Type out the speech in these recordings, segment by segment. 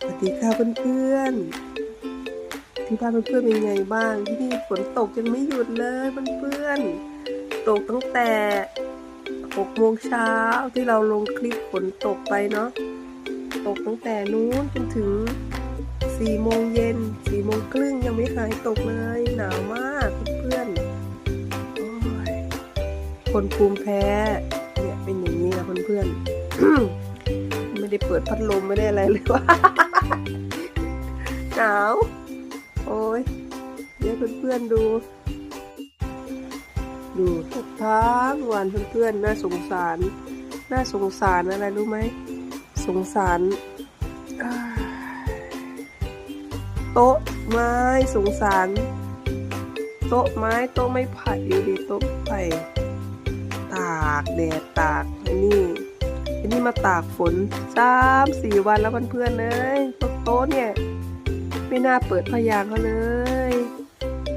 สวัสดีค่ะเพื่อนๆที่บ้านเพื่อนๆเป็นไงบ้าง ที่นี่ฝนตกยังไม่หยุดเลยเพื่อนๆตกตั้งแต่6โมงเช้าที่เราลงคลิปฝนตกไปเนาะตกตั้งแต่นู้นจนถึง4โมงเย็น4โมงครึ่งยังไม่หายตกเลยหนาวมากเพื่อนๆโอ้ยคนภูมิแพ้เนี่ยเป็นอย่างนี้นะเพื่อนๆ ได้เปิดพัดลมไม่ได้อะไรเลยว่าหนาว โอ้ยเดี๋ยวเพื่อนๆดู ดูตกทั้งวันเพื่อนๆน่าสงสาร น่าสงสารอะไรรู้ไหม สงสารโต๊ะไม้สงสาร โต๊ะไม้โต๊ะไม้ไผ่อยู่ดีโต๊ะไผ่ตากแดดตากอันนี้ อันนี้มาตากฝนสามสี่วันแล้วเพื่อนๆเลยโต๊ะโต๊ะเนี่ย ไม่น่าเปิดพยางเขาเลย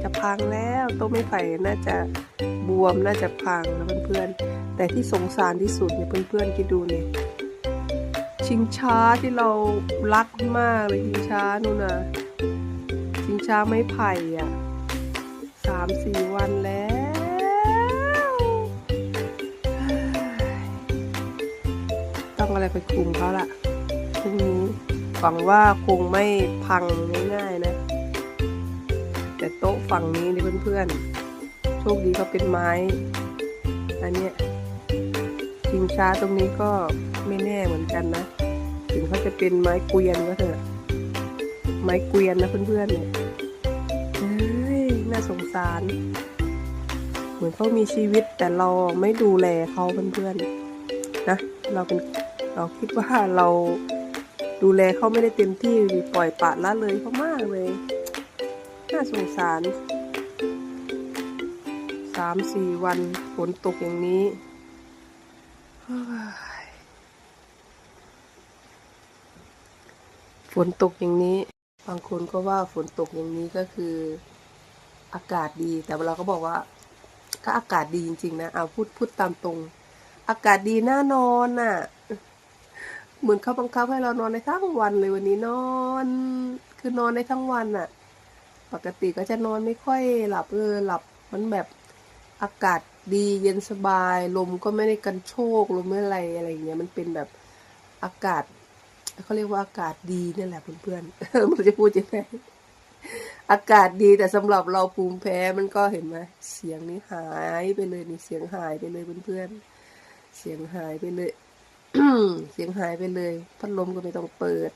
จะพังแล้วโต๊ะไม้ไผ่น่าจะบวมน่าจะพังนะเพื่อนๆ แต่ที่สงสารที่สุดเนี่ยเพื่อนๆคิดดูเนี่ยชิงช้าที่เรารักมากเลยชิงช้านู่นน่ะชิงช้าไม้ไผ่อะสามสี่วันแล้ว ต้องอะไรไปคุมเขาละพรุ่งนี้หวังว่าคงไม่พังง่ายๆนะ แต่โต๊ะฝั่งนี้นี่เพื่อนๆ โชคดีเขาเป็นไม้ อันเนี้ยชิงช้าตรงนี้ก็ไม่แน่เหมือนกันนะ ถึงเขาจะเป็นไม้เกวียนก็เถอะ ไม้เกวียนนะเพื่อนๆเนี่ยเฮ้ยน่าสงสาร เหมือนเขามีชีวิตแต่เราไม่ดูแลเขาเพื่อนๆ นะ เราเป็นเราคิดว่าเราดูแลเขาไม่ได้เต็มที่ปล่อยปละละเลยเขามากเลยน่าสงสารสามสี่วันฝนตกอย่างนี้ฝนตกอย่างนี้ บางคนก็ว่าฝนตกอย่างนี้ก็คืออากาศดี แต่เราก็บอกว่าก็อากาศดีจริงๆนะเอาพูดพูดตามตรง อากาศดีน่านอนน่ะ เหมือนเขาบังคับให้เรานอนในทั้งวันเลยวันนี้นอน คือนอนในทั้งวันน่ะ ปกติก็จะนอนไม่ค่อยหลับเออหลับ มันแบบอากาศดีเย็นสบาย ลมก็ไม่ได้กันโชกลมไม่อะไรอะไรอย่างเงี้ยมันเป็นแบบอากาศเขาเรียกว่าอากาศดีนี่แหละเพื่อนๆมันจะพูดยังไงอากาศดีแต่สำหรับเราภูมิแพ้มันก็เห็นไหมเสียงนี้หายไปเลยนี่เสียงหายไปเลยเพื่อนๆ เสียงหายไปเลย เสียงหายไปเลย พัดลมก็ไม่ต้องเปิด